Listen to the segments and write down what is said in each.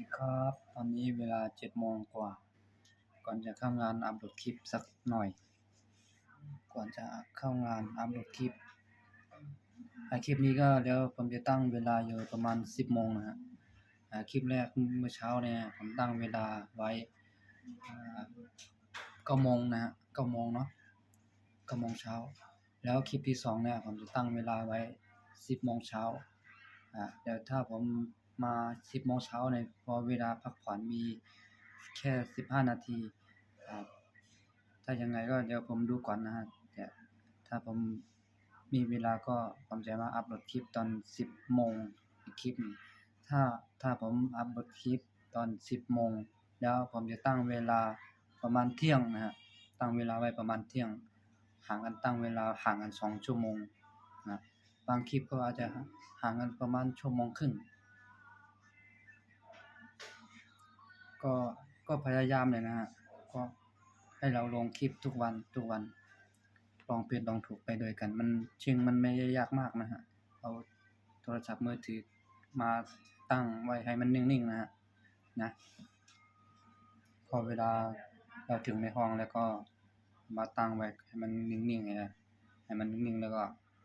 ดีครับ ตอนนี้เวลาเจ็ดโมงกว่า ก่อนจะเข้างานอัปโหลดคลิปสักหน่อย ก่อนจะเข้างานอัปโหลดคลิปไอคลิปนี้ก็เดี๋ยวผมจะตั้งเวลาอยู่ประมาณสิบโมงนะฮะอ่าคลิปแรกเมื่อเช้าเนี่ยผมตั้งเวลาไว้เก้าโมงนะฮะเก้าโมงเนาะเก้าโมงเช้า แล้วคลิปที่สองเนี่ยผมจะตั้งเวลาไว้สิบโมงเช้าอ่าเดี๋ยวถ้าผม มาสิบโมงเช้าเนี่ยพอเวลาพักผ่อนมีแค่สิบห้านาทีอ่าถ้ายังไงก็เดี๋ยวผมดูก่อนนะฮะแต่ถ้าผมมีเวลาก็ผมจะมาอัปโหลดคลิปตอนสิบโมงอีกคลิปนึงถ้าถ้าผมอัปโหลดคลิปตอนสิบโมงแล้วผมจะตั้งเวลาประมาณเที่ยงนะฮะตั้งเวลาไว้ประมาณเที่ยงห่างกันตั้งเวลาห่างกันสองชั่วโมงนะบางคลิปก็อาจจะห่างกันประมาณชั่วโมงครึ่ง ก็ก็พยายามเลยนะฮะก็ให้เราลงคลิปทุกวันทุกวันลองผิดลองถูกไปด้วยกัน มันชิงมันไม่ยากมากนะฮะเอาโทรศัพท์มือถือมาตั้งไว้ให้มันนิ่งๆนะฮะนะพอเวลาเราถึงในห้องแล้วก็มาตั้งไว้ให้มันนิ่งๆนะให้มันนิ่งๆแล้วก็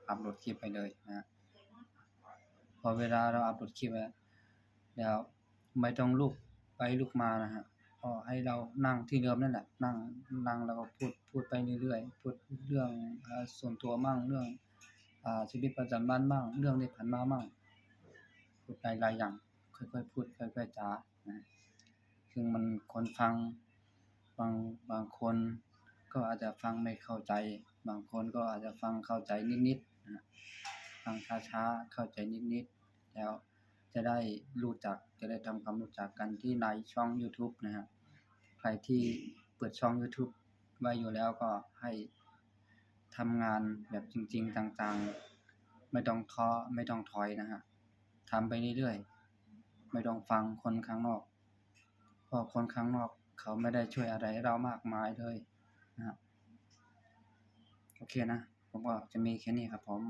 อัปโหลดคลิปไปเลยนะฮะพอเวลาเราอัปโหลดคลิปแล้วแล้วไม่ต้องลุก ไปลุกมานะฮะก็ให้เรานั่งที่เดิมนั่นแหละนั่งนั่งแล้วก็พูดพูดไปเรื่อยๆพูดเรื่องอส่วนตัวมั่งเรื่องอาชีวิตประจำวันบ้างเรื่องที่ผ่านมามั่งพูดหลายๆอย่างค่อยๆพูดค่อยๆจานะซึ่งมันคนฟังบางบางคนก็อาจจะฟังไม่เข้าใจ บางคนก็อาจจะฟังเข้าใจนิดๆนะฟังช้าๆเข้าใจนิดๆแล้ว จะได้รู้จักจะได้ทำความรู้จักกันที่ในช่องยูทูบนะฮะใครที่เปิดช่องยูทูบไว้อยู่แล้วก็ให้ทำงานแบบจริงๆจังๆ ไม่ต้องท้อไม่ต้องถอยนะฮะทำไปเรื่อยๆไม่ต้องฟังคนข้างนอกเพราะคนข้างนอกเขาไม่ได้ช่วยอะไรเรามากมายเลยนะโอเคนะ ผมก็จะมีแค่นี้ครับผม